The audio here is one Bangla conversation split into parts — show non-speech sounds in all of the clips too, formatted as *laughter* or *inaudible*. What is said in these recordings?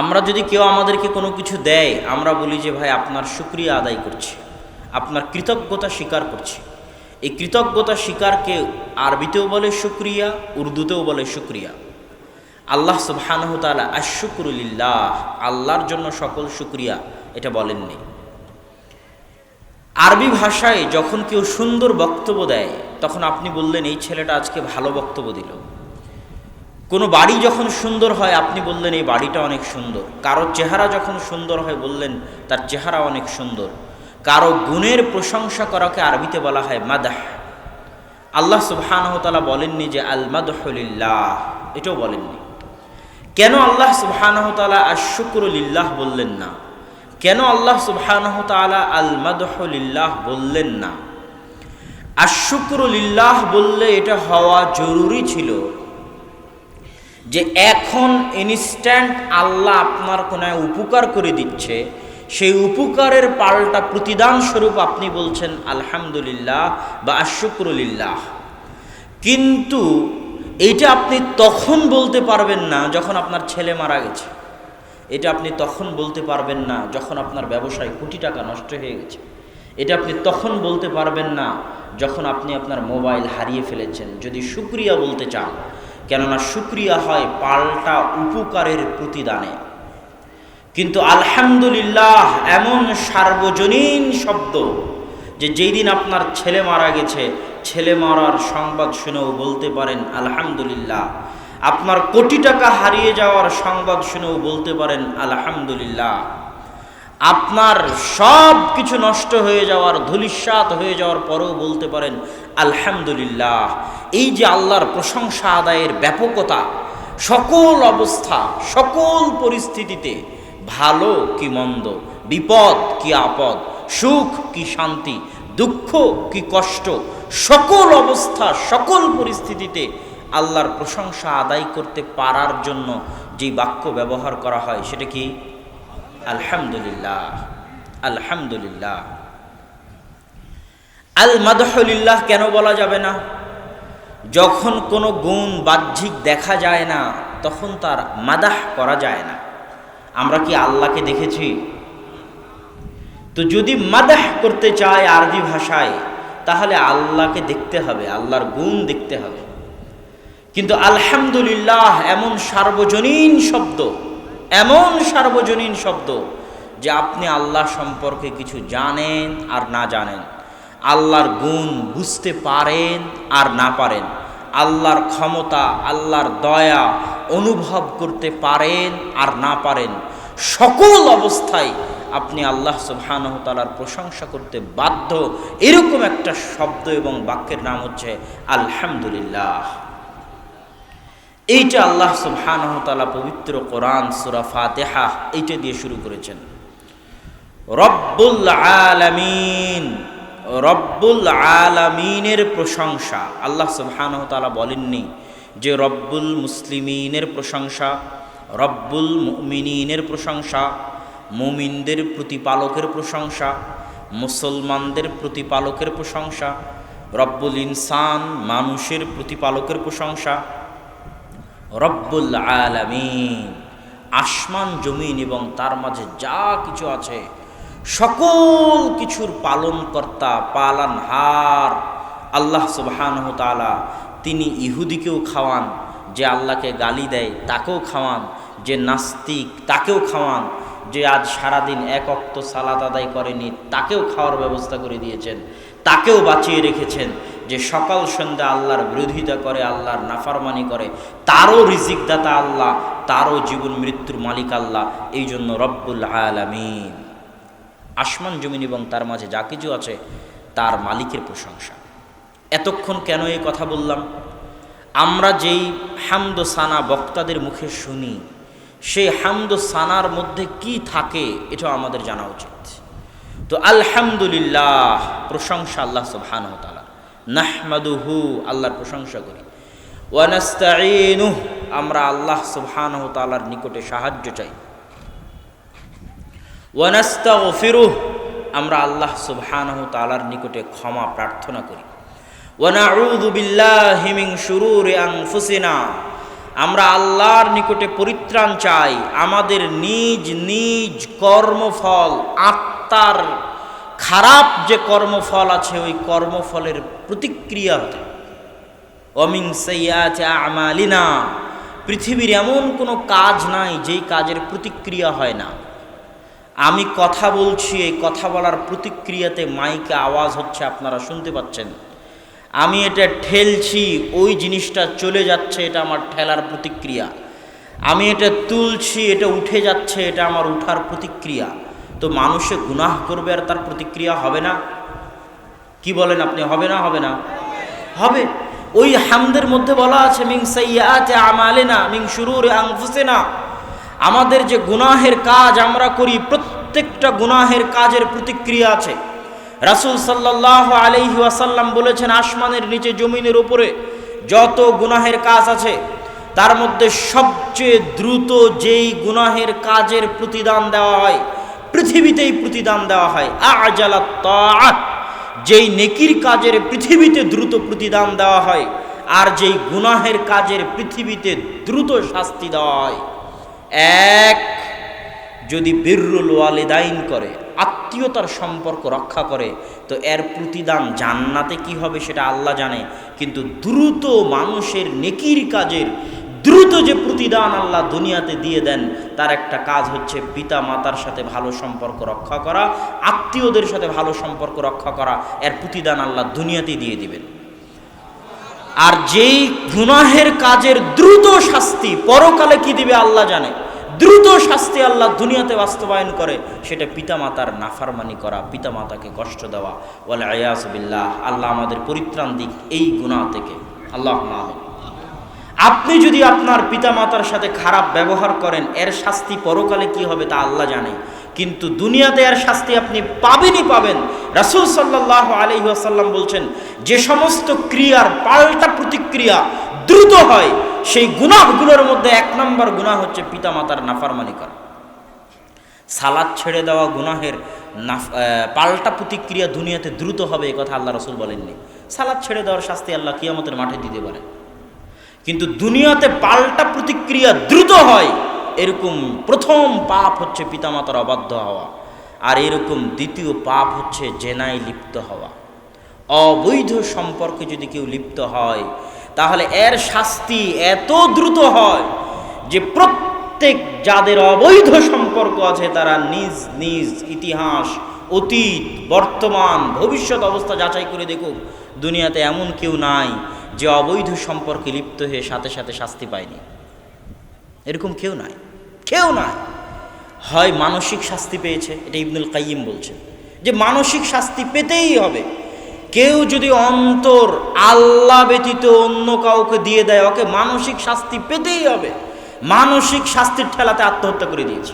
আমরা যদি কেউ আমাদেরকে কোনো কিছু দেয়, আমরা বলি যে, ভাই, আপনার শুক্রিয়া আদায় করছি। আপনার কৃতজ্ঞতা স্বীকার করছি। এই কৃতজ্ঞতা স্বীকারকে আরবিতেও বলে শুক্রিয়া, উর্দুতেও বলে শুক্রিয়া। আল্লাহ সুবহানাহু তাআলা আশুকুরুলিল্লাহ আল্লাহর জন্য সকল শুক্রিয়া, এটা বলেননি। আরবি ভাষায় যখন কেউ সুন্দর বক্তব্য দেয়, তখন আপনি বললেন, এই ছেলেটা আজকে ভালো বক্তব্য দিল। কোনো বাড়ি যখন সুন্দর হয়, আপনি বললেন এই বাড়িটা অনেক সুন্দর। কারও চেহারা যখন সুন্দর হয় বললেন, তার চেহারা অনেক সুন্দর। কারও গুণের প্রশংসা করাকে আরবিতে বলা হয় মাদাহ। আল্লাহ সুবহানহতালা বলেননি যে আল মাদহলিল্লাহ এটাও বলেননি। কেন আল্লাহ সুবহানহতালা আশুকুরুলিল্লাহ বললেন না? কেন আল্লাহ সুবহানহতালা আল মাদহলিল্লাহ বললেন না? আশুকুরুলিল্লাহ বললে এটা হওয়া জরুরি ছিল। যে এখন ইনস্ট্যান্ট আল্লাহ আপনার কোনো উপকার করে দিচ্ছে, সেই উপকারের পাল্টা প্রতিদান স্বরূপ আপনি বলছেন, আলহামদুলিল্লাহ বা আশুক্রুলিল্লাহ কিন্তু এটা আপনি তখন বলতে পারবেন না যখন আপনার ছেলে মারা গেছে। এটা আপনি তখন বলতে পারবেন না যখন আপনার ব্যবসায় কোটি টাকা নষ্ট হয়ে গেছে। এটা আপনি তখন বলতে পারবেন না যখন আপনি আপনার মোবাইল হারিয়ে ফেলেছেন। যদি শুক্রিয়া বলতে চান কেননা শুক্রিয়া হয় পাল্টা উপকারের প্রতিদানে। কিন্তু আলহামদুলিল্লাহ এমন সার্বজনীন শব্দ যে যেই দিন আপনার ছেলে মারা গেছে, ছেলে মারার সংবাদ শুনেও বলতে পারেন আলহামদুলিল্লাহ। আপনার কোটি টাকা হারিয়ে যাওয়ার সংবাদ শুনেও বলতে পারেন আলহামদুলিল্লাহ। আপনার সব কিছু নষ্ট হয়ে যাওয়ার ধুলিস্বাত হয়ে যাওয়ার পরেও বলতে পারেন, আলহামদুলিল্লাহ। এই যে আল্লাহর প্রশংসা আদায়ের ব্যাপকতা, সকল অবস্থা, সকল পরিস্থিতিতে ভালো কি মন্দ, বিপদ কি আপদ, সুখ কি শান্তি, দুঃখ কি কষ্ট, সকল অবস্থা, সকল পরিস্থিতিতে আল্লাহর প্রশংসা আদায় করতে পারার জন্য যে বাক্য ব্যবহার করা হয়, সেটা কি? আলহামদুলিল্লাহ আলহামদুলিল্লাহ। আল মাদহলিল্লাহ কেন বলা যাবে না? যখন কোনো গুণ বাহ্যিক দেখা যায় না, তখন তার মাদাহ করা যায় না। আমরা কি আল্লাহকে দেখেছি? তো যদি মাদাহ করতে চায় আরবি ভাষায়, তাহলে আল্লাহকে দেখতে হবে, আল্লাহর গুণ দেখতে হবে। কিন্তু আলহামদুলিল্লাহ এমন সার্বজনীন শব্দ এমন সার্বজনীন শব্দ যে আপনি আল্লাহ সম্পর্কে কিছু জানেন আর না জানেন। আল্লাহর গুণ বুঝতে পারেন আর না পারেন। আল্লাহর ক্ষমতা, আল্লাহর দয়া অনুভব করতে পারেন আর না পারেন। সকল অবস্থায় আপনি আল্লাহ সুবহানহতালার প্রশংসা করতে বাধ্য। এরকম একটা শব্দ এবং বাক্যের নাম হচ্ছে আলহামদুলিল্লাহ। এইটা আল্লাহ সুবহানহতালা পবিত্র কোরআন, সুরা ফাতেহা, এইটা দিয়ে শুরু করেছেন। রব্বুল আলামিন, রব্বুল আলামিনের প্রশংসা, আল্লাহ সুবহানহতালা বলেননি যে রব্বুল মুসলিমিনের প্রশংসা, রব্বুল মুমিনিনের প্রশংসা, মুমিনদের প্রতিপালকের প্রশংসা, মুসলমানদের প্রতিপালকের প্রশংসা, রব্বুল ইনসান মানুষের প্রতিপালকের প্রশংসা রব্বুল আলামিন। আসমান, জমিন এবং তার মাঝে যা কিছু আছে, সকল কিছুর পালনকর্তা, পালনহার আল্লাহ সুবহানহ তালা তিনি ইহুদিকেও খাওয়ান, যে আল্লাহকে গালি দেয় তাকেও খাওয়ান, যে নাস্তিক তাকেও খাওয়ান, যে আজ সারাদিন এক অক্ত সালাত আদায় করেনি তাকেও খাওয়ার ব্যবস্থা করে দিয়েছেন, তাকেও বাঁচিয়ে রেখেছেন যে সকাল সন্ধ্যা আল্লাহর বিরোধিতা করে, আল্লাহর নাফারমানি করে, তারও রিজিকদাতা আল্লাহ, তারও জীবন মৃত্যুর মালিক আল্লাহ এই জন্য রব্বুল আলামিন। আসমান, জমিন এবং তার মাঝে যা কিছু আছে, তার মালিকের প্রশংসা। এতক্ষণ কেন এই কথা বললাম? আমরা যেই হামদ সানা বক্তাদের মুখে শুনি, সেই হামদ সানার মধ্যে কি থাকে, এটাও আমাদের জানা উচিত। তো আলহামদুলিল্লাহ, প্রশংসা আল্লাহ সুবহানাহু তাআলা। নাহমাদুহু, আল্লাহর প্রশংসা করি। ওয়ানাস্তাঈনুহ, আমরা আল্লাহ সুবহানাহু তাআলার নিকটে সাহায্য চাই। ওয়ানাস্তাগফিরুহ, আমরা আল্লাহ সুবহানাহু তাআলার নিকটে ক্ষমা প্রার্থনা করি। ওয়ানাউযু বিল্লাহি মিন শুরুরি আনফুসিনা, আমরা আল্লাহর নিকটে পরিত্রাণ চাই। আমাদের নিজ নিজ কর্মফল, আত্মার খারাপ যে কর্মফল আছে, ওই কর্মফলের প্রতিক্রিয়া হতে অমিং সৈয়াচ আমালিনা। পৃথিবীর এমন কোনো কাজ নাই যেই কাজের প্রতিক্রিয়া হয় না। আমি কথা বলছি, এই কথা বলার প্রতিক্রিয়াতে মাইকে আওয়াজ হচ্ছে, আপনারা শুনতে পাচ্ছেন। আমি এটা ঠেলছি, ওই জিনিসটা চলে যাচ্ছে, এটা আমার ঠেলার প্রতিক্রিয়া। আমি এটা তুলছি, এটা উঠে যাচ্ছে, এটা আমার উঠার প্রতিক্রিয়া। তো মানুষে গুনাহ করবে আর তার প্রতিক্রিয়া হবে না? কি বলেন আপনি, হবে না হবে না? হবে। ওই হামদের মধ্যে বলা আছে, মিং সাইয়াতে আমালেনা, মিং শুরুরে আংফুসেনা আমাদের যে গুনাহের কাজ আমরা করি, প্রত্যেকটা গুনাহের কাজের প্রতিক্রিয়া আছে। রাসূল সাল্লাহ আলাইহি ওয়াসাল্লাম বলেছেন, আসমানের নিচে, জমিনের উপরে যত গুনাহের কাজ আছে, তার মধ্যে সবচেয়ে দ্রুত যেই গুনাহের কাজের প্রতিদান দেওয়া হয় পৃথিবীতেই প্রতিদান দেওয়া হয়। আজালাত যেই নেকির কাজের পৃথিবীতে দ্রুত প্রতিদান দেওয়া হয়, আর যেই গুনাহের কাজের পৃথিবীতে দ্রুত শাস্তি দেওয়া হয়। এক, যদি বীররুল ওয়ালিদাইন করে, আত্মীয়তার সম্পর্ক রক্ষা করে, তো এর প্রতিদান জান্নাতে কি হবে সেটা আল্লাহ জানে। কিন্তু দ্রুত মানুষের নেকির কাজের দ্রুত যে প্রতিদান আল্লাহ দুনিয়াতে দিয়ে দেন, তার একটা কাজ হচ্ছে পিতা মাতার সাথে ভালো সম্পর্ক রক্ষা করা, আত্মীয়দের সাথে ভালো সম্পর্ক রক্ষা করা, এর প্রতিদান আল্লাহ দুনিয়াতে দিয়ে দিবেন। আর যেই গুনাহের কাজের দ্রুত শাস্তি পরকালে কি দিবে আল্লাহ জানে। দ্রুত শাস্তি আল্লাহ দুনিয়াতে বাস্তবায়ন করে, সেটা পিতামাতার নাফারমানি করা পিতামাতাকে কষ্ট দেওয়া। বলে আয়াজ বিল্লাহ, আল্লাহ আমাদের পরিত্রাণ দিক এই গুনাহ থেকে। আল্লাহ আমিন আপনি যদি আপনার পিতামাতার সাথে খারাপ ব্যবহার করেন, এর শাস্তি পরকালে কি হবে তা আল্লাহ জানে। কিন্তু দুনিয়াতে এর শাস্তি আপনি পাবেনই পাবেন। রাসুল সাল্লাহ আলহিহাসাল্লাম বলছেন, যে সমস্ত ক্রিয়ার পাল্টা প্রতিক্রিয়া দ্রুত হয়, সেই গুনাহগুলোর মধ্যে এক নম্বর গুনাহ হচ্ছে পিতামাতার নাফারমানি করা সালাদ ছেড়ে দেওয়া গুনাহের পাল্টা প্রতিক্রিয়া দুনিয়াতে দ্রুত হবে, এ কথা আল্লাহ রসুল বলেননি। সালাদ ছেড়ে দেওয়ার শাস্তি আল্লাহ কিয়ামতের মাঠে দিতে পারে। কিন্তু দুনিয়াতে পাল্টা প্রতিক্রিয়া দ্রুত হয়, এরকম প্রথম পাপ হচ্ছে পিতামাতার অবাধ্য হওয়া, আর এরকম দ্বিতীয় পাপ হচ্ছে জেনায় লিপ্ত হওয়া। অবৈধ সম্পর্কে যদি কেউ লিপ্ত হয়, তাহলে এর শাস্তি এত দ্রুত হয় যে প্রত্যেক যাদের অবৈধ সম্পর্ক আছে, তারা নিজ নিজ ইতিহাস, অতীত, বর্তমান, ভবিষ্যৎ অবস্থা যাচাই করে দেখুক, দুনিয়াতে এমন কেউ নাই যে অবৈধ সম্পর্কে লিপ্ত হয়ে সাথে সাথে শাস্তি পায়নি। এরকম কেউ নাই। কেউ নাই। হয় মানসিক শাস্তি পেয়েছে, এটা ইবনুল কাইম বলছে। যে মানসিক শাস্তি পেতেই হবে। কেউ যদি অন্তর আল্লাহ ব্যতীত অন্য কাউকে দিয়ে দেয়, ওকে মানসিক শাস্তি পেতেই হবে। মানসিক শাস্তির ঠেলাতে আত্মহত্যা করে দিয়েছে।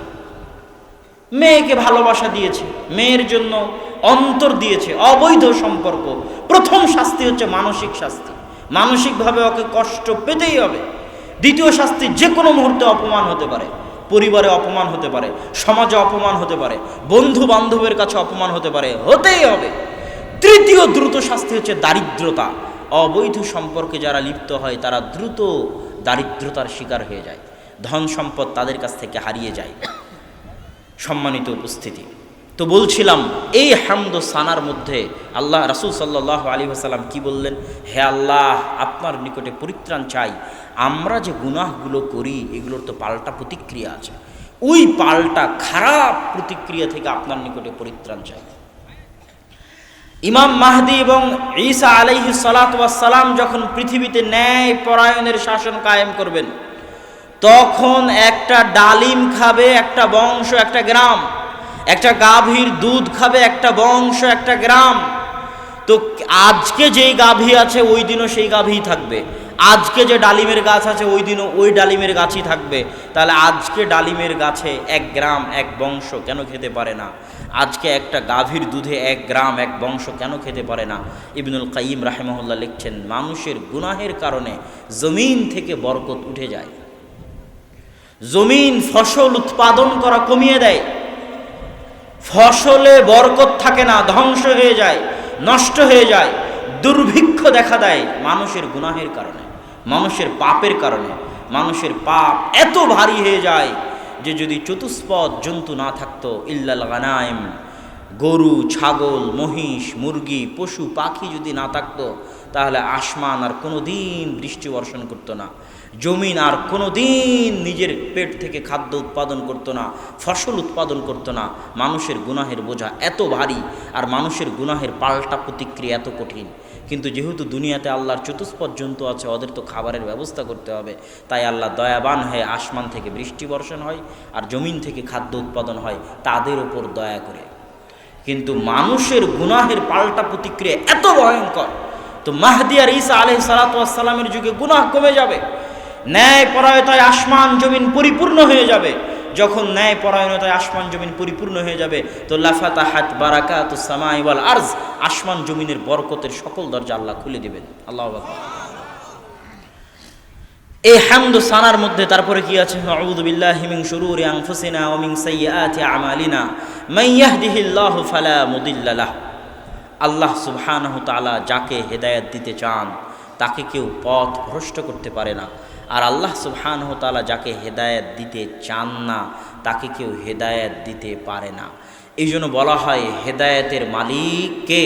মেয়েকে ভালোবাসা দিয়েছে, মেয়ের জন্য অন্তর দিয়েছে, অবৈধ সম্পর্ক। প্রথম শাস্তি হচ্ছে মানসিক শাস্তি। মানসিকভাবে ওকে কষ্ট পেতেই হবে। দ্বিতীয় শাস্তি যে কোনো মুহূর্তে অপমান হতে পারে। পরিবারে অপমান হতে পারে, সমাজে অপমান হতে পারে বন্ধু বান্ধবের কাছে অপমান হতে পারে, হতেই হবে। তৃতীয় দ্রুত শাস্তি হচ্ছে দারিদ্রতা। অবৈধ সম্পর্কে যারা লিপ্ত হয়, তারা দ্রুত দারিদ্রতার শিকার হয়ে যায়। ধন সম্পদ তাদের কাছ থেকে হারিয়ে যায়। সম্মানিত উপস্থিতি। তো বলছিলাম, এই হামদ সানার মধ্যে আল্লাহ রাসুল সাল্লাহ আলী হাসালাম কি বললেন? হে আল্লাহ, আপনার নিকটে পরিত্রাণ চাই। আমরা যে গুনাহগুলো করি, এগুলোর তো পাল্টা প্রতিক্রিয়া আছে। ওই পাল্টা খারাপ প্রতিক্রিয়া থেকে আপনার নিকটে পরিত্রাণ চাই। ইমাম মাহদি এবং ঈসা আলাইহি সালাম যখন পৃথিবীতে ন্যায় পরায়ণের শাসন কায়েম করবেন, তখন একটা ডালিম খাবে, একটা বংশ, একটা গ্রাম। একটা গাভীর দুধ খাবে, একটা বংশ, একটা গ্রাম। তো আজকে যেই গাভী আছে, ওই দিনও সেই গাভী থাকবে। আজকে যে ডালিমের গাছ আছে, ওই দিনও ওই ডালিমের গাছই থাকবে। তাহলে আজকে ডালিমের গাছে এক গ্রাম, এক বংশ কেন খেতে পারে না? আজকে একটা গাভীর দুধে এক গ্রাম, এক বংশ কেন খেতে পারে না? ইবনুল কাইম রাহেমহল্লা লিখছেন, মানুষের গুনাহের কারণে জমিন থেকে বরকত উঠে যায়। জমিন ফসল উৎপাদন করা কমিয়ে দেয়। ফসলে বরকত থাকে না, ধ্বংস হয়ে যায়, নষ্ট হয়ে যায়, দুর্ভিক্ষ দেখা দেয় মানুষের গুনাহের কারণে, মানুষের পাপের কারণে, মানুষের পাপ এত ভারী হয়ে যায় যে যদি চতুষ্পদ জন্তু না থাকতো, ইল্লাল গানায়েম গরু, ছাগল, মহিষ, মুরগি, পশু, পাখি যদি না থাকতো, তাহলে আসমান আর কোনো দিন বৃষ্টি বর্ষণ করতো না। জমিন আর কোনো দিন নিজের পেট থেকে খাদ্য উৎপাদন করতো না, ফসল উৎপাদন করতো না। মানুষের গুনাহের বোঝা এত ভারী আর মানুষের গুনাহের পাল্টা প্রতিক্রিয়া এত কঠিন। কিন্তু যেহেতু দুনিয়াতে আল্লাহর চতুষ্পদ জন্তু আছে, ওদের তো খাবারের ব্যবস্থা করতে হবে। তাই আল্লাহ দয়াবান হয়ে আসমান থেকে বৃষ্টি বর্ষণ হয় আর জমিন থেকে খাদ্য উৎপাদন হয় তাদের ওপর দয়া করে। কিন্তু মানুষের গুনাহের পাল্টা প্রতিক্রিয়া এত ভয়ঙ্কর। তো মাহদি আর ঈসা আলহ সালাতামের যুগে গুনাহ কমে যাবে। ন্যায় পরায়তায় আসমান জমিন পরিপূর্ণ হয়ে যাবে। যখন ন্যায় পরায়ণতায় আসমান জমিন পরিপূর্ণ হয়ে যাবে, তো লাফাতা হাত বারাকা তো সামাইওয়াল আর্জ, আসমান জমিনের বরকতের সকল দরজা আল্লাহ খুলে দেবেন। আল্লাহ। এই হামদ সানার মধ্যে তারপরে কি আছে? আউযু মিন শুরুরি আনফুসিনা ওয়া মিন সাইয়্যাতি আমালিনা। মান ইয়াহদিহিল্লাহু ফালা মুদিল্লা লাহ। আল্লাহ সুবহানাহু তাআলা যাকে হেদায়েত দিতে চান, তাকে কেউ পথ ভ্রষ্ট করতে পারে না। আর আল্লাহ সুবহানাহু তাআলা যাকে হেদায়েত দিতে চান না, তাকে কেউ হেদায়েত দিতে পারে না। এই জন্য বলা হয়, হেদায়েতের মালিক কে?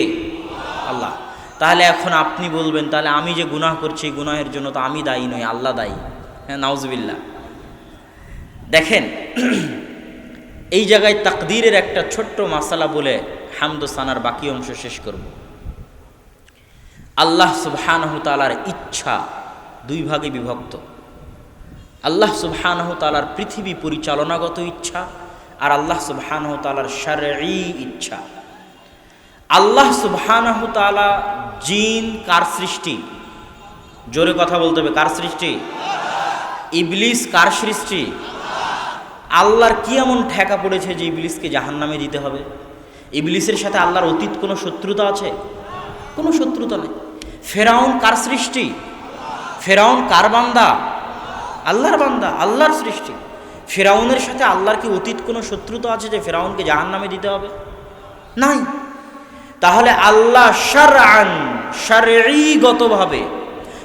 আল্লাহ। তাহলে এখন আপনি বলবেন, তাহলে আমি যে গুনাহ করছি গুনাহের জন্য তো আমি দায়ী নই, আল্লাহ দায়ী। হ্যাঁ নাউজবিল্লা দেখেন, *clears throat* এই জায়গায় তাকদীরের একটা ছোট্ট মাসালা বলে হামদ সানার বাকি অংশ শেষ করব। আল্লাহ সুবহানাহু তালার ইচ্ছা দুই ভাগে বিভক্ত। আল্লাহ সুবহানাহু তালার পৃথিবী পরিচালনাগত ইচ্ছা আর আল্লাহ সুবহানাহু তালার শারঈ ইচ্ছা। আল্লাহ সুবহানাহু তাআলা জিন কার সৃষ্টি? জোরে কথা বলতে হবে, কার সৃষ্টি? ইবলিস কার সৃষ্টি? আল্লাহর কি এমন ঠেকা পড়েছে যে ইবলিসকে জাহান্নামে দিতে হবে? ইবলিসের সাথে আল্লাহর অতীত কোনো শত্রুতা আছে? কোনো শত্রুতা নেই। ফেরাউন কার সৃষ্টি? ফেরাউন কার বান্দা? আল্লাহর বান্দা, আল্লাহর সৃষ্টি। ফেরাউনের সাথে আল্লাহর কি অতীত কোনো শত্রুতা আছে যে ফেরাউনকে জাহান নামে দিতে হবে? নাই। তাহলে আল্লাহ সারান সারিগতভাবে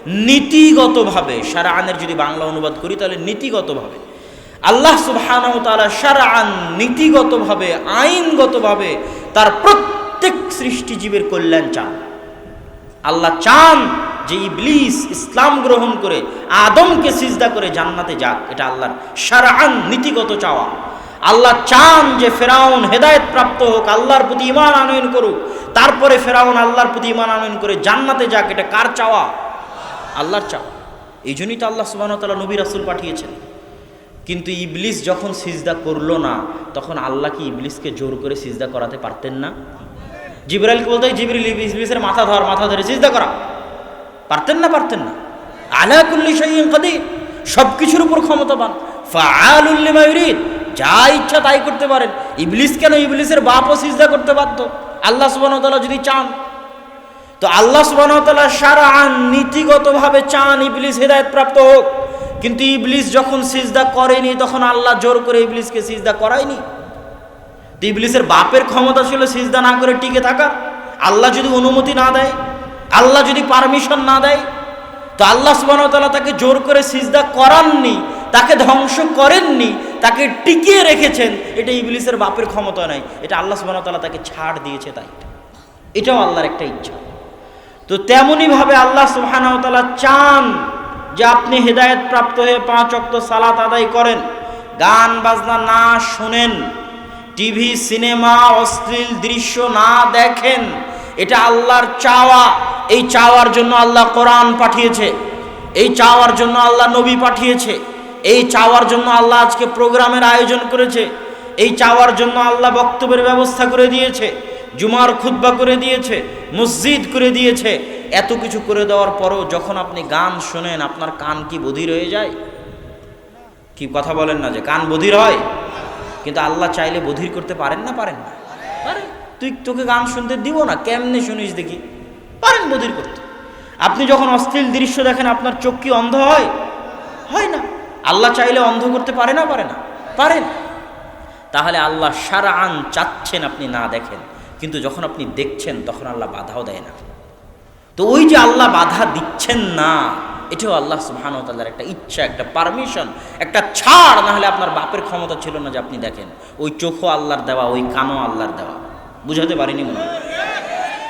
নীতিগতভাবে সারানের যদি বাংলা অনুবাদ করি তাহলে নীতিগতভাবে, আল্লাহ সুবহানাহু তাআলা সারান নীতিগতভাবে, আইনগতভাবে তার প্রত্যেক সৃষ্টিজীবের কল্যাণ চান। আল্লাহ চান যে ইবলিস ইসলাম গ্রহণ করে, আদমকে সিজদা করে জান্নাতে যাক, এটা আল্লাহর সারান নীতিগত চাওয়া। আল্লাহ চান যে ফেরাউন হেদায়েত প্রাপ্ত হোক, আল্লাহর প্রতি ইমান আনয়ন করুক, তারপরে ফেরাউন আল্লাহর প্রতি ইমান আনয়ন করে জান্নাতে যাক, এটা কার চাওয়া? আল্লাহর চাওয়া। এই জন্যই তো আল্লাহ সুবাহ তালা নবী রাসুল পাঠিয়েছেন। কিন্তু ইবলিস যখন সিজদা করল না, তখন আল্লাহ কি ইবলিসকে জোর করে সিজদা করাতে পারতেন না? জিবরাইলকে বলতে জিবরিল ইবলিসের মাথা ধর, মাথা ধরে সিজদা করা। পারতেন না পারতেন না। আলা কুল্লি শাইইন কাদির সব কিছুর উপর ক্ষমতাবান। ফাআলুল লিমা যা ইচ্ছা তাই করতে পারেন। ইবলিস কেন ইবলিসের বাপও সিজদা করতে পারত আল্লাহ ওয়া যদি চান। তো আল্লাহ তাআলা সারান নীতিগতভাবে চান ইবলিস হেদায়েত প্রাপ্ত হোক। কিন্তু ইবলিস যখন সিজদা করেনি, তখন আল্লাহ জোর করে ইবলিসকে সিজদা করায়নি। তো ইবলিসের বাপের ক্ষমতা ছিল সিজদা না করে টিকে থাকা আল্লাহ যদি অনুমতি না দেয় আল্লাহ যদি পারমিশন না দেয়, তো আল্লাহ তাআলা তাকে জোর করে সিজদা করাননি, তাকে ধ্বংস করেননি, তাকে টিকিয়ে রেখেছেন, এটা ইবলিসের বাপের ক্ষমতা নয় এটা আল্লাহ তাআলা তাকে ছাড় দিয়েছে তাই। এটাও আল্লাহর একটা ইচ্ছা। তো তেমনইভাবে আল্লাহ ওয়া চান যে আপনি হেদায়েত প্রাপ্ত হয়ে পাঁচ অক্ত সালাত আদায় করেন, গান বাজনা না শোনেন, টিভি, সিনেমা, অশ্লীল দৃশ্য না দেখেন এটা আল্লাহর চাওয়া। এই চাওয়ার জন্য আল্লাহ কোরআন পাঠিয়েছে। এই চাওয়ার জন্য আল্লাহ নবী পাঠিয়েছে। এই চাওয়ার জন্য আল্লাহ আজকে প্রোগ্রামের আয়োজন করেছে। এই চাওয়ার জন্য আল্লাহ বক্তব্যের ব্যবস্থা করে দিয়েছে। জুমার খুদ্া করে দিয়েছে, মসজিদ করে দিয়েছে। এত কিছু করে দেওয়ার পরও যখন আপনি গান শোনেন, আপনার কান কি বধির হয়ে যায়? কি কথা বলেন না যে কান বধির হয়? কিন্তু আল্লাহ চাইলে বধির করতে পারেন না পারেন না? পারেন। তুই তোকে গান শুনতে দিব না, কেমনে শুনিস দেখি? পারেন বধির করতে। আপনি যখন অশ্লীল দৃশ্য দেখেন, আপনার চোখ কি অন্ধ হয়? হয় না। আল্লাহ চাইলে অন্ধ করতে পারে না পারে না। পারেন। তাহলে আল্লাহ সারা আন চাচ্ছেন আপনি না দেখেন, কিন্তু যখন আপনি দেখছেন, তখন আল্লাহ বাধাও দেয় না। তো ওই যে আল্লাহ বাধা দিচ্ছেন না, এটাও আল্লাহ সুবহান তাল্লার একটা ইচ্ছা, একটা পারমিশন, একটা ছাড়, না হলে আপনার বাপের ক্ষমতা ছিল না যে আপনি দেখেন। ওই চোখও আল্লাহর দেওয়া, ওই কানও আল্লাহর দেওয়া। বুঝাতে পারিনি মনে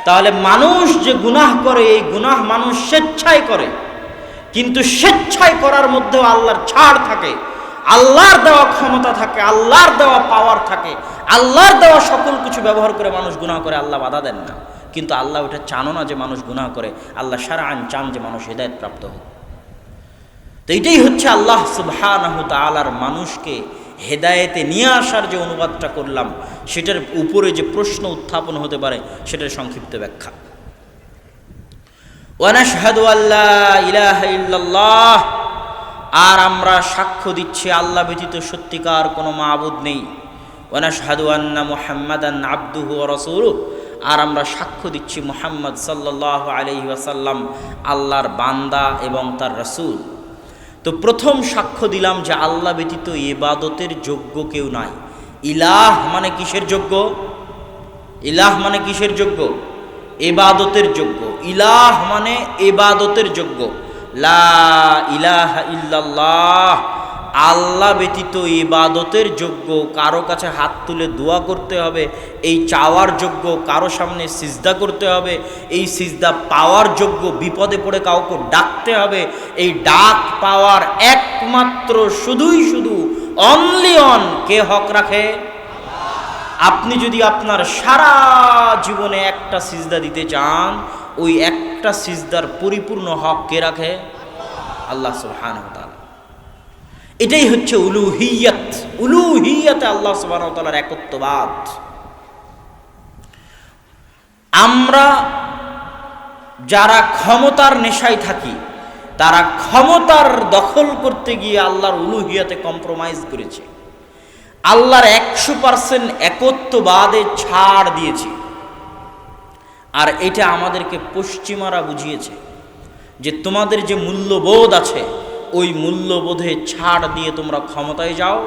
তাহলে মানুষ যে গুনাহ করে, এই গুনাহ মানুষ স্বেচ্ছায় করে। কিন্তু স্বেচ্ছায় করার মধ্যেও আল্লাহর ছাড় থাকে, আল্লাহর দেওয়া ক্ষমতা থাকে, আল্লাহর দেওয়া পাওয়ার থাকে, আল্লাহর দেওয়া সকল কিছু ব্যবহার করে মানুষ গুনাহ করে, আল্লাহ বাধা দেন না। কিন্তু আল্লাহ ওটা চানো না যে মানুষ গুনাহ করে, আল্লাহ সারা আন চান যে মানুষ হৃদায়ত প্রাপ্ত হোক। তো এটাই হচ্ছে আল্লাহ সুবহানাহু তাআলার মানুষকে হেদায়েতে নিয়ে আসার যে অনুবাদটা করলাম, সেটার উপরে যে প্রশ্ন উত্থাপন হতে পারে, সেটার সংক্ষিপ্ত ব্যাখ্যা। ইল্লাল্লাহ, আর আমরা সাক্ষ্য দিচ্ছি আল্লাহ ব্যতীত সত্যিকার কোনো মাবুদ নেই। ওয়ানাশহাদু আন্না মুহাম্মাদান আবদুহু ওয়া রাসূলুহু, আর আমরা সাক্ষ্য দিচ্ছি মুহাম্মদ সাল্লাল্লাহু আলাইহি ওয়াসাল্লাম, আল্লাহর বান্দা এবং তার রাসূল। তো প্রথম সাক্ষ্য দিলাম যে আল্লাহ ব্যতীত এবাদতের যোগ্য কেউ নাই। ইলাহ মানে কিসের যোগ্য? ইলাহ মানে কিসের যোগ্য? এবাদতের যোগ্য। ইলাহ মানে এবাদতের যোগ্য। লা ইলাহ ইল্লাল্লাহ আল্লাহ ব্যতীত ইবাদতের যোগ্য, কারও কাছে হাত তুলে দোয়া করতে হবে, এই চাওয়ার যোগ্য, কারও সামনে সিজদা করতে হবে, এই সিজদা পাওয়ার যোগ্য, বিপদে পড়ে কাউকে ডাকতে হবে, এই ডাক পাওয়ার একমাত্র শুধুই শুধু অনলি অন কে হক রাখে? আপনি যদি আপনার সারা জীবনে একটা সিজদা দিতে চান, ওই একটা সিজদার পরিপূর্ণ হক কে রাখে? আল্লাহ সুবহান এটাই হচ্ছে উলুহিয়াত। উলুহিয়াতে আল্লাহ সুবহান তাআলার একত্ববাদ। আমরা যারা ক্ষমতার নেশায় থাকি, তারা ক্ষমতার দখল করতে গিয়ে আল্লাহর উলুহিয়াতে কম্প্রোমাইজ করেছে। আল্লাহর একশো পার্সেন্ট একত্ববাদে ছাড় দিয়েছে। আর এটা আমাদেরকে পশ্চিমারা বুঝিয়েছে যে তোমাদের যে মূল্যবোধ আছে ওই মূল্যবোধে ছাড় দিয়ে তোমরা ক্ষমতায় যাও,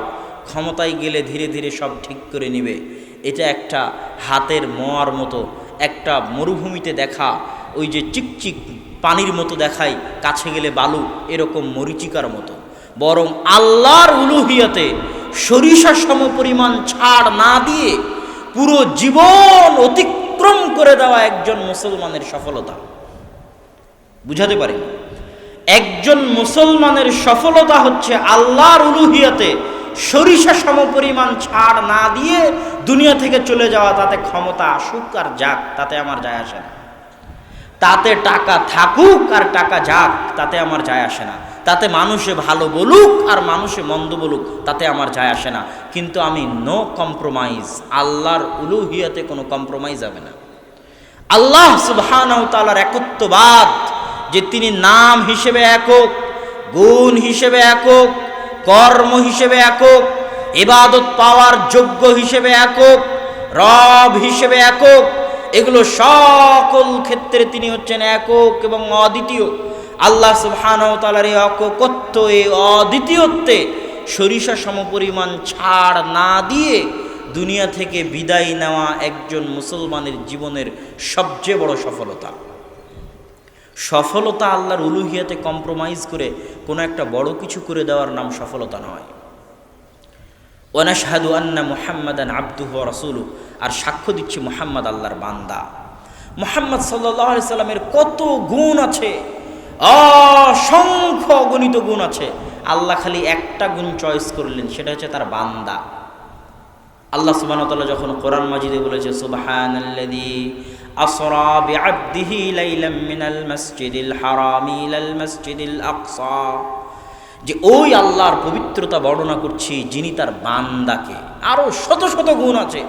ক্ষমতায় গেলে ধীরে ধীরে সব ঠিক করে নিবে। এটা একটা হাতের মোয়ার মতো, একটা মরুভূমিতে দেখা, ওই যে চিকচিক পানির মতো দেখায়, কাছে গেলে বালু, এরকম মরিচিকার মতো। বরং আল্লাহর উলুহিয়াতে সরিষা সম পরিমাণ ছাড় না দিয়ে পুরো জীবন অতিক্রম করে দেওয়া একজন মুসলমানের সফলতা। বুঝাতে পারি একজন মুসলমানের সফলতা হচ্ছে আল্লাহর উলুহিয়াতে সরিষা সম পরিমাণ ছাড় না দিয়ে দুনিয়া থেকে চলে যাওয়া, তাতে ক্ষমতা আসুক আর যাক, তাতে আমার যায় আসে না। তাতে টাকা থাকুক আর টাকা যাক, তাতে আমার যায় আসে না। তাতে মানুষে ভালো বলুক আর মানুষে মন্দ বলুক, তাতে আমার যায় আসে না। কিন্তু আমি নো কম্প্রোমাইজ আল্লাহর উলুহিয়াতে কোনো কম্প্রোমাইজ হবে না। আল্লাহ সুবহানাহু তাআলার একত্ববাদ যে তিনি নাম হিসেবে একক, গুণ হিসেবে একক, কর্ম হিসেবে একক এবাদত পাওয়ার যোগ্য হিসেবে একক, রব হিসেবে একক, এগুলো সকল ক্ষেত্রে তিনি হচ্ছেন একক এবং অদ্বিতীয়। আল্লাহ সুবহানাহু তাআলার এই অকত্ব এই অদ্বিতীয়ত্বে সরিষা সমপরিমাণ ছাড় না দিয়ে দুনিয়া থেকে বিদায় নেওয়া একজন মুসলমানের জীবনের সবচেয়ে বড় সফলতা। সফলতা আল্লাহর উলুহিয়াতে কম্প্রোমাইজ করে কোনো একটা বড় কিছু করে দেওয়ার নাম সফলতা নয়। ওনাশাহাদু আন্না মুহাম্মাদান আব্দুহ রসুলু আর সাক্ষ্য দিচ্ছি মোহাম্মদ আল্লাহর বান্দা। মোহাম্মদ সাল্লাহ সাল্লামের কত গুণ আছে, অসংখ্য অগণিত গুণ আছে। আল্লাহ খালি একটা গুণ চয়েস করলেন, সেটা হচ্ছে তার বান্দা। আল্লাহ সুবাহতাল্লাহ যখন কোরআন মাজিদে বলেছে, সুবাহানাল্লাযী আসরা বিআবদিহি লাইলাম মিনাল মাসজিদিল হারামি ইলাল মাসজিদিল আকসা। যে ওই আল্লাহর পবিত্রতা বর্ণনা করছি, যিনি তার বান্দাকে। আরও শত শত গুণ আছে।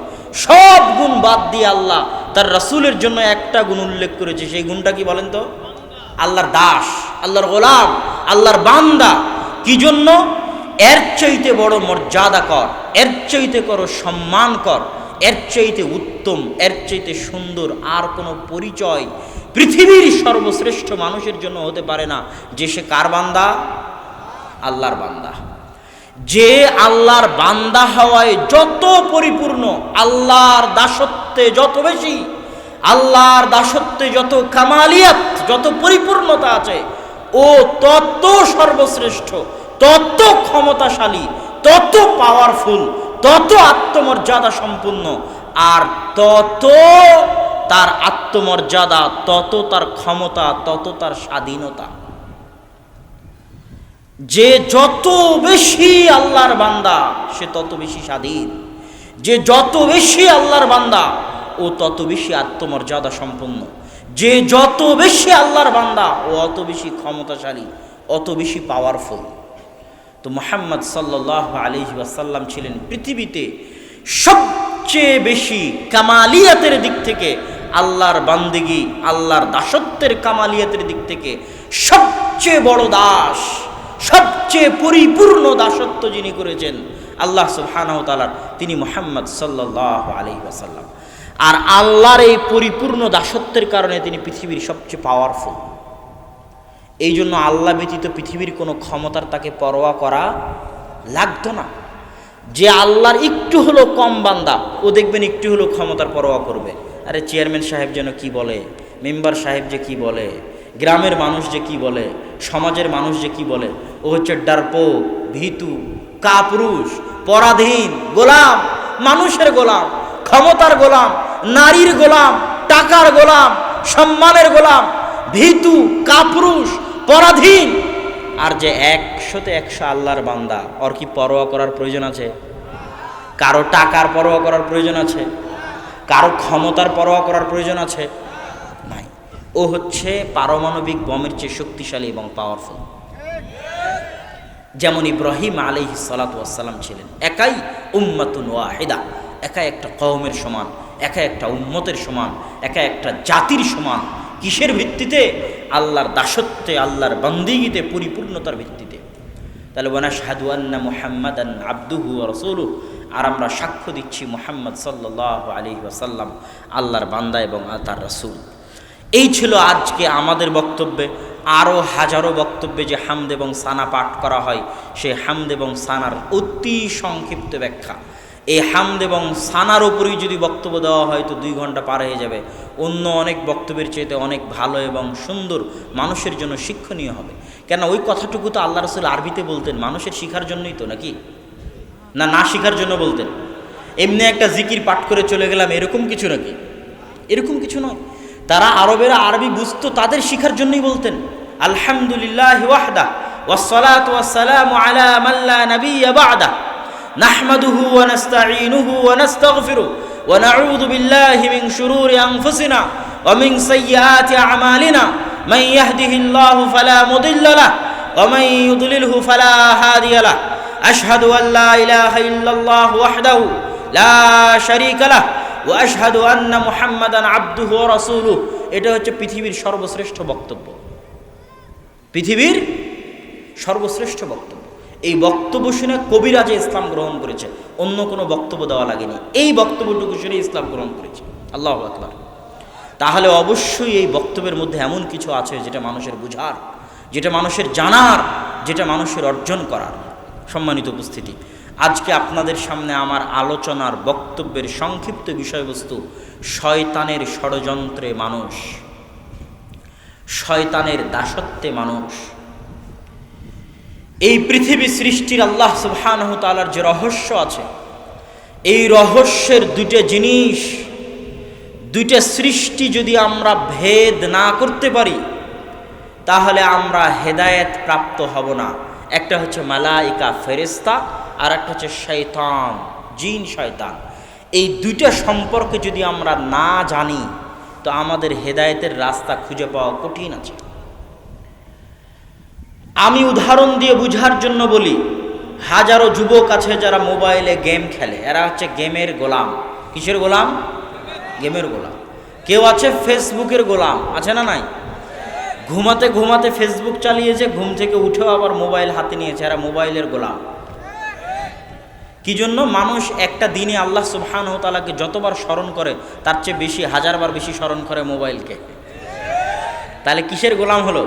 সব গুণ বাদ দিয়ে আল্লাহ তার রাসূলের জন্য একটা গুণ উল্লেখ করেছে। সেই গুণটা কি বলেন তো? আল্লাহর দাস, আল্লাহর গোলাম, আল্লাহর বান্দা। কি জন্য? এর চাইতে বড় মর্যাদা কর, এর চাইতে করো সম্মান কর, এর চাইতে উত্তম, এর চাইতে সুন্দর আর কোনো পরিচয় পৃথিবীর সর্বশ্রেষ্ঠ মানুষের জন্য হতে পারে না। যে সে কার বান্দা? আল্লাহর বান্দা। যে আল্লাহর বান্দা হওয়ায় যত পরিপূর্ণ, আল্লাহর দাসত্বে যত বেশি, আল্লাহর দাসত্বে যত কামালিয়াত, যত পরিপূর্ণতা আছে, ও তত সর্বশ্রেষ্ঠ। তত ক্ষমতাশালী, তত পাওয়ারফুল তত আত্মমর্যাদা সম্পূর্ণ আর তত তার আত্মমর্যাদা, তত তার ক্ষমতা, তত তার স্বাধীনতা। যে যত বেশি আল্লাহর বান্দা, সে তত বেশি স্বাধীন। যে যত বেশি আল্লাহর বান্দা, ও তত বেশি আত্মমর্যাদা সম্পন্ন। যে যত বেশি আল্লাহর বান্দা, ও অত বেশি ক্ষমতাশালী, অত বেশি পাওয়ারফুল তো মোহাম্মদ সাল্লাহ আলি ওয়াসাল্লাম ছিলেন পৃথিবীতে সবচেয়ে বেশি কামালিয়াতের দিক থেকে আল্লাহর বান্দিগি, আল্লাহর দাসত্বের কামালিয়াতের দিক থেকে সবচেয়ে বড় দাস, সবচেয়ে পরিপূর্ণ দাসত্ব যিনি করেছেন আল্লাহ সুবহানাহু তাআলার তিনি মোহাম্মদ সাল্লাহ আলি ওয়াসাল্লাম। আর আল্লাহর এই পরিপূর্ণ দাসত্বের কারণে তিনি পৃথিবীর সবচেয়ে পাওয়ারফুল এই জন্য আল্লাহ ব্যতীত পৃথিবীর কোনো ক্ষমতার তাকে পরোয়া করা লাগতো না। যে আল্লাহর একটু হলো কম বান্দা, ও দেখবেন একটু হলো ক্ষমতার পরোয়া করবে। আরে চেয়ারম্যান সাহেব যেন কি বলে, মেম্বার সাহেব যে কি বলে, গ্রামের মানুষ যে কি বলে, সমাজের মানুষ যে কি বলে, ও হচ্ছে ডারপো, ভীতু, কাপুরুষ, পরাধীন, গোলাম, মানুষের গোলাম, ক্ষমতার গোলাম, নারীর গোলাম, টাকার গোলাম, সম্মানের গোলাম, ভীতু, কাপুরুষ পরাধীন আর যে একশোতে একশো আল্লাহর বান্দা, ওর কি পরোয়া করার প্রয়োজন আছে? কারও টাকার পরোয়া করার প্রয়োজন আছে? কারও ক্ষমতার পরোয়া করার প্রয়োজন আছে? নাই। ও হচ্ছে পারমাণবিক বমের চেয়ে শক্তিশালী এবং পাওয়ারফুল যেমন ইব্রাহিম আলহ সালাতাম ছিলেন। একাই উম্মাতুন ওয়াহেদা। একা একটা কওমের সমান। একা একটা উম্মতের সমান। একা একটা জাতির সমান। কিসের ভিত্তিতে? আল্লাহর দাসত্বে, আল্লাহর বন্দিগিতে, পরিপূর্ণতার ভিত্তিতে। তাহলে বনা শাহাদুয়ান্না মুহাম্মদ আব্দুহু রসুলু আর আমরা সাক্ষ্য দিচ্ছি মোহাম্মদ সাল্লাহ আলী ওয়াসাল্লাম, আল্লাহর বান্দা এবং তার রসুল। এই ছিল আজকে আমাদের বক্তব্যে। আরও হাজারো বক্তব্যে যে হামদ এবং সানা পাঠ করা হয় সেই হামদ এবং সানার অতি সংক্ষিপ্ত ব্যাখ্যা। এই হামদ এবং সানার ওপরেই যদি বক্তব্য দেওয়া হয় তো দুই ঘণ্টা পার হয়ে যাবে। অন্য অনেক বক্তব্যের চাইতে অনেক ভালো এবং সুন্দর মানুষের জন্য শিক্ষণীয় হবে। কেন ওই কথাটুকু তো আল্লাহ রসুল আরবিতে বলতেন, মানুষের শিখার জন্যই তো নাকি? না না শিখার জন্য বলতেন। এমনি একটা জিকির পাঠ করে চলে গেলাম, এরকম কিছু নাকি? এরকম কিছু নয়। তারা আরবেরা আরবি বুঝতো, তাদের শিখার জন্যই বলতেন, আলহামদুলিল্লাহ ওয়াহদা ওয়াসসালাতু ওয়াসসালামু আলা মাল্লা নাবিয়্যা বা'দা। নাহমাদুহু ওয়া নাস্তাঈনুহু ওয়া নাস্তাগফিরুহু ওয়া নাউযু বিল্লাহি মিন শুরুরি আনফুসিনা ওয়া মিন সাইয়্যাতি আ'মালিনা। মান ইয়াহদিহিল্লাহু ফালা মুদিল্লা লাহু ওয়া মান ইউদ্লিলহু ফালা হাদিয়া লাহু। আশহাদু আন লা ইলাহা ইল্লাল্লাহু ওয়াহদাহু লা শারীকা লাহু ওয়া আশহাদু আন্না মুহাম্মাদান আবদুহু ওয়া রাসূলুহু। এটা হচ্ছে পৃথিবীর সর্বশ্রেষ্ঠ বক্তব্য। পৃথিবীর সর্বশ্রেষ্ঠ বক্তব্য। এই বক্তব্য শুনে কবিরাজে ইসলাম গ্রহণ করেছে। অন্য কোনো বক্তব্য দেওয়া লাগেনি। এই বক্তব্যটুকু শুনে ইসলাম গ্রহণ করেছে। আল্লাহ আকবার। তাহলে অবশ্যই এই বক্তব্যের মধ্যে এমন কিছু আছে যেটা মানুষের বুঝার, যেটা মানুষের জানার, যেটা মানুষের অর্জন করার। সম্মানিত উপস্থিতি, আজকে আপনাদের সামনে আমার আলোচনার বক্তব্যের সংক্ষিপ্ত বিষয়বস্তু, শয়তানের ষড়যন্ত্রে মানুষ। শয়তানের দাসত্বে মানুষ। এই পৃথিবী সৃষ্টির আল্লাহ সুবহানাহু তাআলার যে রহস্য আছে, এই রহস্যের দুইটা জিনিস, দুইটা সৃষ্টি যদি আমরা ভেদ না করতে পারি, তাহলে আমরা হেদায়েত প্রাপ্ত হব না। একটা হচ্ছে মালাইকা ফেরেস্তা আর একটা হচ্ছে শয়তান, জিন, শয়তান। এই দুইটা সম্পর্কে যদি আমরা না জানি, তো আমাদের হেদায়েতের রাস্তা খুঁজে পাওয়া কঠিন আছে। আমি উদাহরণ দিয়ে বুঝার জন্য বলি, হাজারো যুবক আছে যারা মোবাইলে গেম খেলে। এরা হচ্ছে গেমের গোলাম। কিসের গোলাম? গেমের গোলাম। কেউ আছে ফেসবুকের গোলাম। আছে না নাই? ঘুমাতে ঘুমাতে ফেসবুক চালিয়েছে, ঘুম থেকে উঠেও আবার মোবাইল হাতে নিয়েছে, এরা মোবাইলের গোলাম। কি জন্য? মানুষ একটা দিনে আল্লাহ সুবহান তালাকে যতবার স্মরণ করে, তার চেয়ে বেশি, হাজারবার বেশি স্মরণ করে মোবাইলকে। তাহলে কিসের গোলাম হলো?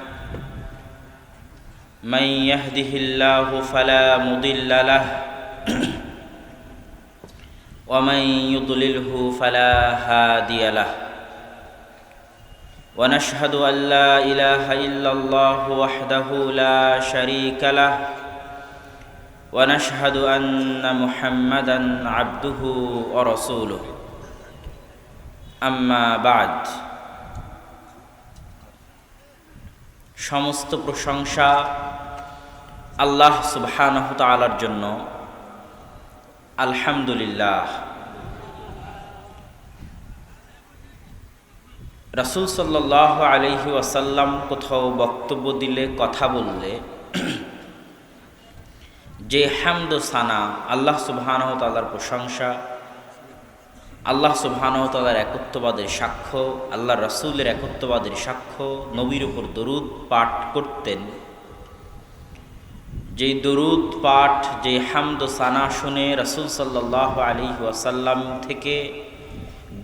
من يهده الله فلا مضل له *clears throat* ومن يضلله فلا هادي له ونشهد أن لا إله إلا الله وحده لا شريك له ونشهد أن محمدا عبده ورسوله. أما بعد সমস্ত প্রশংসা আল্লাহ সুবহানাহু তাআলার জন্য। আলহামদুলিল্লাহ। রাসূল সাল্লাহ আলহি ওয়াসাল্লাম কোথাও বক্তব্য দিলে, কথা বললে, যে হামদ সানা, আল্লাহ সুবহানহ তালার প্রশংসা আল্লাহ সুবহানহ তালার একত্ববাদের সাক্ষ্য, আল্লাহ রসুলের একত্ববাদের সাক্ষ্য, নবীর উপর দরুদ পাঠ করতেন। যেই দরুদ পাঠ যে হামদ সানা শুনে রসুল সাল্লাহ আলী ওয়াসাল্লাম থেকে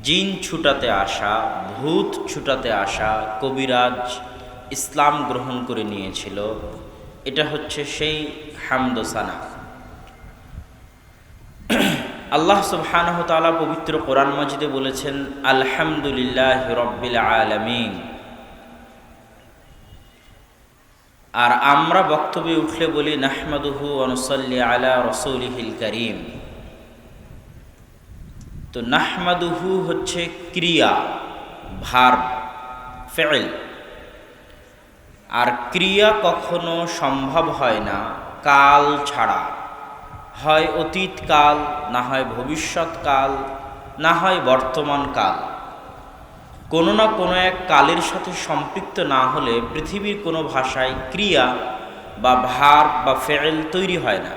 জিন ছুটাতে আসা, ভূত ছুটাতে আসা কবিরাজ ইসলাম গ্রহণ করে নিয়েছিল, এটা হচ্ছে সেই হামদোসানা আল্লাহ সুবহানাহু তাআলা পবিত্র কোরআন মাজিদে বলেছেন, আলহামদুলিল্লাহ রব্বিল আলামিন। আর আমরা বক্তব্যে উঠলে বলি, নাহমাদুহু অনুসল্লি আলা রসৌলিহিল করিম। তো নাহমাদুহু হচ্ছে ক্রিয়া ভার ফেল আর ক্রিয়া কখনো সম্ভব হয় না, কাল ছাড়া। হয় অতীতকাল, না হয় ভবিষ্যৎকাল, না হয় বর্তমান কাল কোনো না কোনো এক কালের সাথে সম্পৃক্ত না হলে পৃথিবীর কোনো ভাষায় ক্রিয়া বা ভার বা ফেল তৈরি হয় না।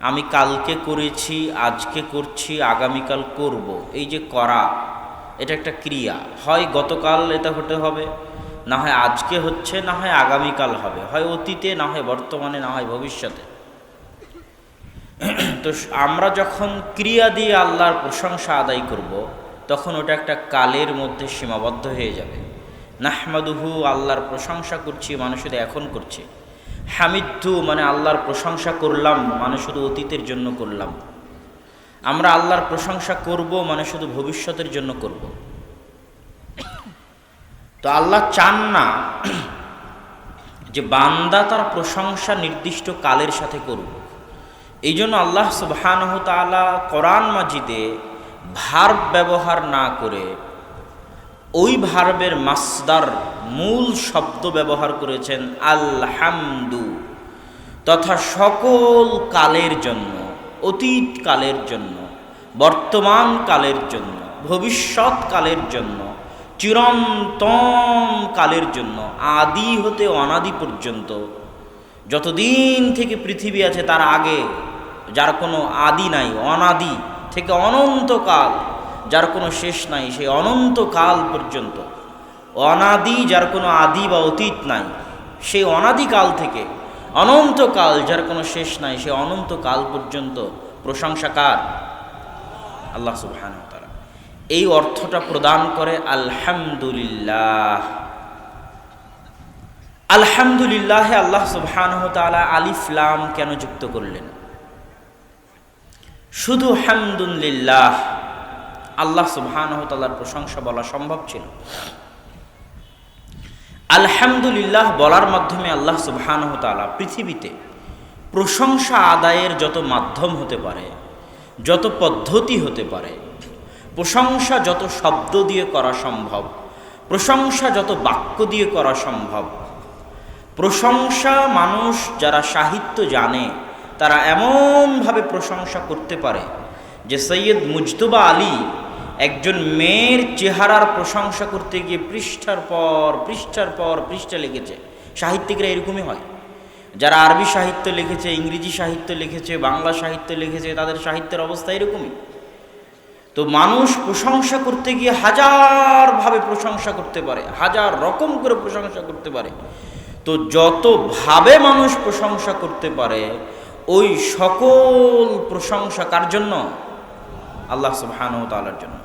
আমি কালকে করেছি, আজকে করছি, আগামীকাল করব। এই যে করা, এটা একটা ক্রিয়া। হয় গতকাল এটা হতে হবে, না হয় আজকে হচ্ছে, না হয় আগামীকাল হবে। হয় অতীতে, না হয় বর্তমানে, না হয় ভবিষ্যতে। তো আমরা যখন ক্রিয়া দিয়ে আল্লাহর প্রশংসা আদায় করব, তখন ওটা একটা কালের মধ্যে সীমাবদ্ধ হয়ে যাবে। নাহমাদুহু আল্লাহর প্রশংসা করছি, মানুষ শুধু এখন করছে। হামিদু মানে আল্লাহর প্রশংসা করলাম মানে শুধু অতীতের জন্য করলাম। আমরা আল্লাহর প্রশংসা করব মানে শুধু ভবিষ্যতের জন্য করব। তো আল্লাহ চান না যে বান্দা তার প্রশংসা নির্দিষ্ট কালের সাথে করুক। এই জন্য আল্লাহ সুবহানহ কোরআন মাজিদে ভার্ব ব্যবহার না করে ওই ভার্বের মাসদার মূল শব্দ ব্যবহার করেছেন আলহামদু তথা সকল কালের জন্য, অতীত কালের জন্য, বর্তমান কালের জন্য, ভবিষ্যৎ কালের জন্য, চিরন্তন কালের জন্য, আদি হতে অনাদি পর্যন্ত, যতদিন থেকে পৃথিবী আছে তার আগে যার কোনো আদি নাই, অনাদি, থেকে অনন্তকাল, যার কোনো শেষ নাই, সেই অনন্তকাল পর্যন্ত। অনাদি যার কোনো আদি বা অতীত নাই, সেই অনাদিকাল থেকে। অনন্তকাল যার কোনো শেষ নাই, সেই অনন্তকাল পর্যন্ত। প্রশংসাকার আল্লাহ সুবহান তারা এই অর্থটা প্রদান করে আলহামদুলিল্লাহ। আলহামদুলিল্লাহ আল্লাহ সুবহান তালা আলিফলাম কেন যুক্ত করলেন? শুধু হামদুল্লিল্লাহ আল্লাহ সুবহান তালার প্রশংসা বলা সম্ভব ছিল। আলহামদুলিল্লাহ বলার মাধ্যমে আল্লাহ সুবাহানহতালা পৃথিবীতে প্রশংসা আদায়ের যত মাধ্যম হতে পারে, যত পদ্ধতি হতে পারে, প্রশংসা যত শব্দ দিয়ে করা সম্ভব, প্রশংসা যত বাক্য দিয়ে করা সম্ভব, প্রশংসা মানুষ যারা সাহিত্য জানে তারা এমনভাবে প্রশংসা করতে পারে যে সৈয়দ মুজতবা আলী একজন মেয়ের চেহারার প্রশংসা করতে গিয়ে পৃষ্ঠার পর পৃষ্ঠার পর পৃষ্ঠা লিখেছে। সাহিত্যিকরা এরকমই হয়। যারা আরবি সাহিত্য লিখেছে, ইংরেজি সাহিত্য লিখেছে, বাংলা সাহিত্য লিখেছে, তাদের সাহিত্যের অবস্থা এরকমই। তো মানুষ প্রশংসা করতে গিয়ে হাজারভাবে প্রশংসা করতে পারে, হাজার রকম করে প্রশংসা করতে পারে। তো যতভাবে মানুষ প্রশংসা করতে পারে ওই সকল প্রশংসা কার জন্য? আল্লাহ সুবহান ও তালার জন্য।